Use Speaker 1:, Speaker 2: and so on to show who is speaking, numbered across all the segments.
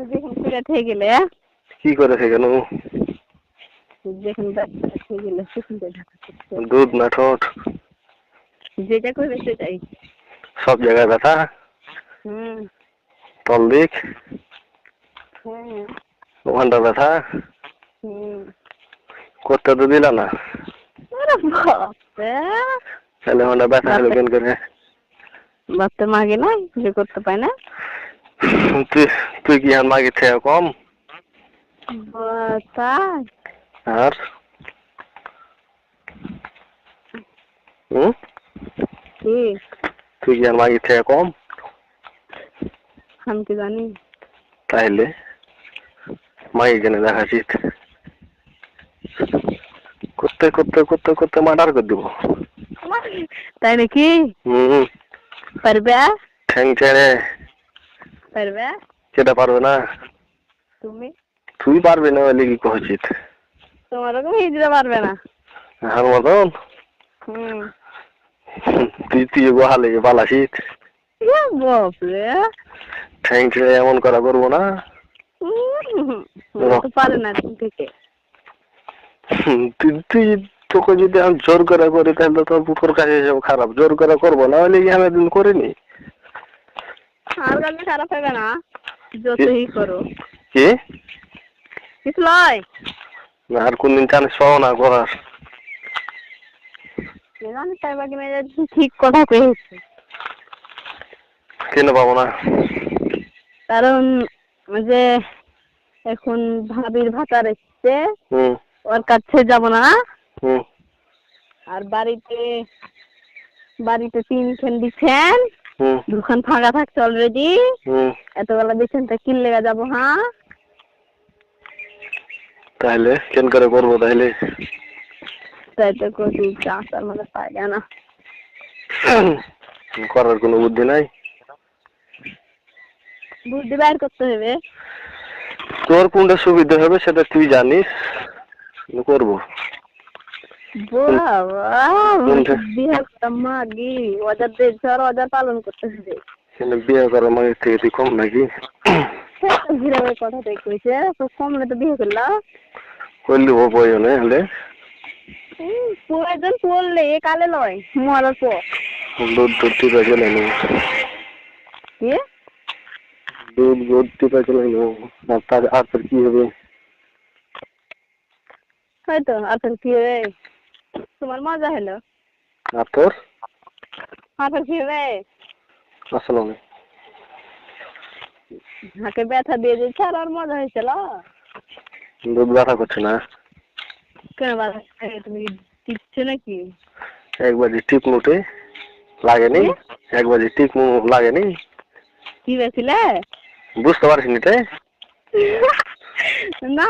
Speaker 1: তুমি যেখানে ফিরে থেকে গেলে
Speaker 2: কি করেছে কেন
Speaker 1: যেখানে ব্যবসা থেকে গেলে করতে।
Speaker 2: দুধ না ঠোঁট?
Speaker 1: যেটা করবে সেটাই।
Speaker 2: সব জায়গায় ব্যথা?
Speaker 1: হুম।
Speaker 2: তল দিক?
Speaker 1: হ্যাঁ
Speaker 2: ওখানটা ব্যথা?
Speaker 1: হুম।
Speaker 2: করতে তো দিলা না। তাহলে ওখানটা ব্যথা হলো কেন করে?
Speaker 1: বাপতে মাগে না যে করতে পায় না?
Speaker 2: তুই কি আর মাগির থেকে কম?
Speaker 1: তাই
Speaker 2: আর? হুম?
Speaker 1: কি?
Speaker 2: তুই কি আর মাগির থেকে কম?
Speaker 1: আমি কি জানি।
Speaker 2: তাইলে মাই কেন দেখাচ্ছিস করতে করতে করতে করতে মার্ডার করে দিব।
Speaker 1: তাই নাকি?
Speaker 2: হুম।
Speaker 1: পারবে?
Speaker 2: ঠ্যাং ছেড়ে।
Speaker 1: পারবে?
Speaker 2: সেটা পারবে না।
Speaker 1: তুমি?
Speaker 2: তুই পারবে না বলে কি কহছিস
Speaker 1: তোমার ওরকম হিজড়ে পারবে না।
Speaker 2: আর মতন?
Speaker 1: হুম।
Speaker 2: তুই তুই গোহালে পালাসিস
Speaker 1: বাপরে।
Speaker 2: ঠ্যাং ছেড়ে এমন করা করব না।
Speaker 1: পারে না থেকে।
Speaker 2: তুই তোকে যদি আমি জোর করে করি তাহলে তোর তোর কাছে খারাপ। জোর করে করব না হলে আমি করিনি?
Speaker 1: আর খারাপ হবে না। যতই করো
Speaker 2: কি?
Speaker 1: কিছু
Speaker 2: আর কোনদিন চান্স পাবো না করার
Speaker 1: কে জানে চাইবা কিনা যে ঠিক কথা কয়েছে
Speaker 2: কেন পাবো না?
Speaker 1: কারণ যে এখন ভাবির ভাতার এসছে ওর কাছে যাব না। আর বাড়িতে বাড়িতে তিনখান দিচ্ছেন দুখান ফাঁকা থাকছে অলরেডি এতবেলা বিছানটা কিনলে যাব হ্যাঁ?
Speaker 2: তাহলে কেন করে করব তাহলে?
Speaker 1: তাই তো কচি চাষ আর মানে পাই না।
Speaker 2: করার কোনো বুদ্ধি নাই?
Speaker 1: বুদ্ধি বাইর করতে হবে।
Speaker 2: তোর কোনটা সুবিধা হবে সেটা তুই জানিস। করব।
Speaker 1: পালন করতে হবে
Speaker 2: কিন্তু বিয়ে করার মাঝে থেকে তুই কম নাকি
Speaker 1: ঘুরে কথা তো কইছে তো কমলে তো বিয়ে করলা
Speaker 2: করলি ও প্রয়োজনে হলে
Speaker 1: প্রয়োজন পড়লে এ কালে লয় মরার পর
Speaker 2: দুধ দুধ টিপে চলে নেব
Speaker 1: কি
Speaker 2: দুধ দুধ টিপে চলে নেব আর তার আর কি হবে
Speaker 1: হয়তো আর কি হবে তোমার মজা হলো?
Speaker 2: আর তোর?
Speaker 1: আর তোর কি হবে
Speaker 2: আসলাম
Speaker 1: হাকে ব্যথা দিয়ে দিচ্ছে আর মজা হয়েছিল
Speaker 2: দুধ ব্যথা করছে না?
Speaker 1: কেন বাধা তুমি দিচ্ছ নাকি?
Speaker 2: একবার টিপ মুটে লাগেনি। একবার টিপ লাগেনি।
Speaker 1: কি বেছিলে
Speaker 2: বুঝতে পারছিস নি তাই
Speaker 1: না।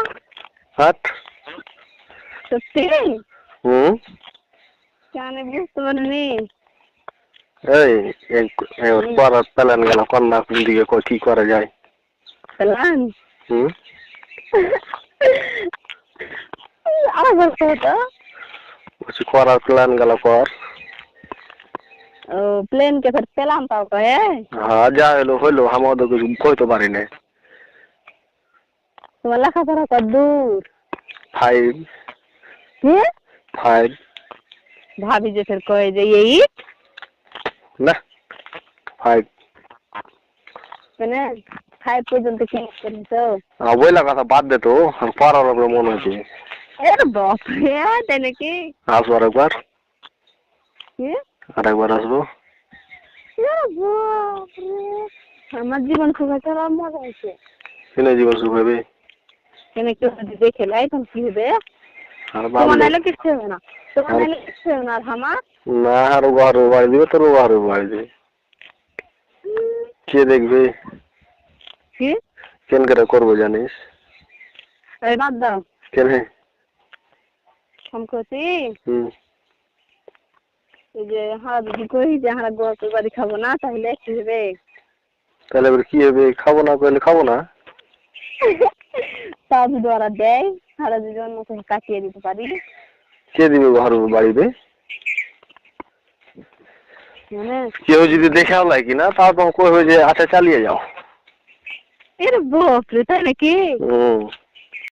Speaker 2: হাট।
Speaker 1: সত্যি?
Speaker 2: হুম
Speaker 1: কেন বুঝতে পারিনি
Speaker 2: এই এবার করার প্ল্যান গেল কন্যা কোন দিকে কই কি করা যায়
Speaker 1: প্ল্যান
Speaker 2: হুম
Speaker 1: আবার হতো
Speaker 2: কিছু করার প্ল্যান গেল কর
Speaker 1: ও প্লেন কে ফের পেলাম পাও কহে
Speaker 2: হ্যাঁ যা এলো হইল আমাদের কিছু কইতে পারি না
Speaker 1: তোমার লেখাপড়া কত দূর
Speaker 2: ফাইভ ফাইভ
Speaker 1: ভাবি যে ফের কয়ে যে এই
Speaker 2: না। ফাইভ
Speaker 1: মানে ফাইভ পর্যন্ত কি করেছ
Speaker 2: বইলা কথা বাদ দে তো পড়ার উপরে মনে হচ্ছে
Speaker 1: এর বাপরে তাই নাকি?
Speaker 2: আসব আরেকবার
Speaker 1: কি?
Speaker 2: আরেকবার আসব।
Speaker 1: আমার জীবন সুখে চলার মজা হয়েছে।
Speaker 2: কিনে জীবন সুখ হবে
Speaker 1: কেন যদি দেখে লাই তখন কি হবে? তোমার
Speaker 2: ভাবলে
Speaker 1: হবে না। তোমার নাইলে হবে না আমার
Speaker 2: না আর ঘর বাড়ি দিবে তোর ঘর বাড়ি দিবে কে দেখবে?
Speaker 1: কি?
Speaker 2: কেন করে করব জানিস?
Speaker 1: এই বাদ দাও।
Speaker 2: কেন?
Speaker 1: যে কই যে বাড়ি খাব না তাহলে কি হবে?
Speaker 2: তাহলে কি হবে? খাব না কইলে খাব না।
Speaker 1: তাও যদি ওরা দেয়। আমরা জীবন মতো কাটিয়ে দিতে পারি।
Speaker 2: কে দিবে ঘর বাড়িতে?
Speaker 1: মানে
Speaker 2: কেউ যদি দেখাও লাগে কিনা তাও তো কইবে যে আচ্ছা চালিয়ে যাও।
Speaker 1: এর বাপরে তাই নাকি?
Speaker 2: হুম।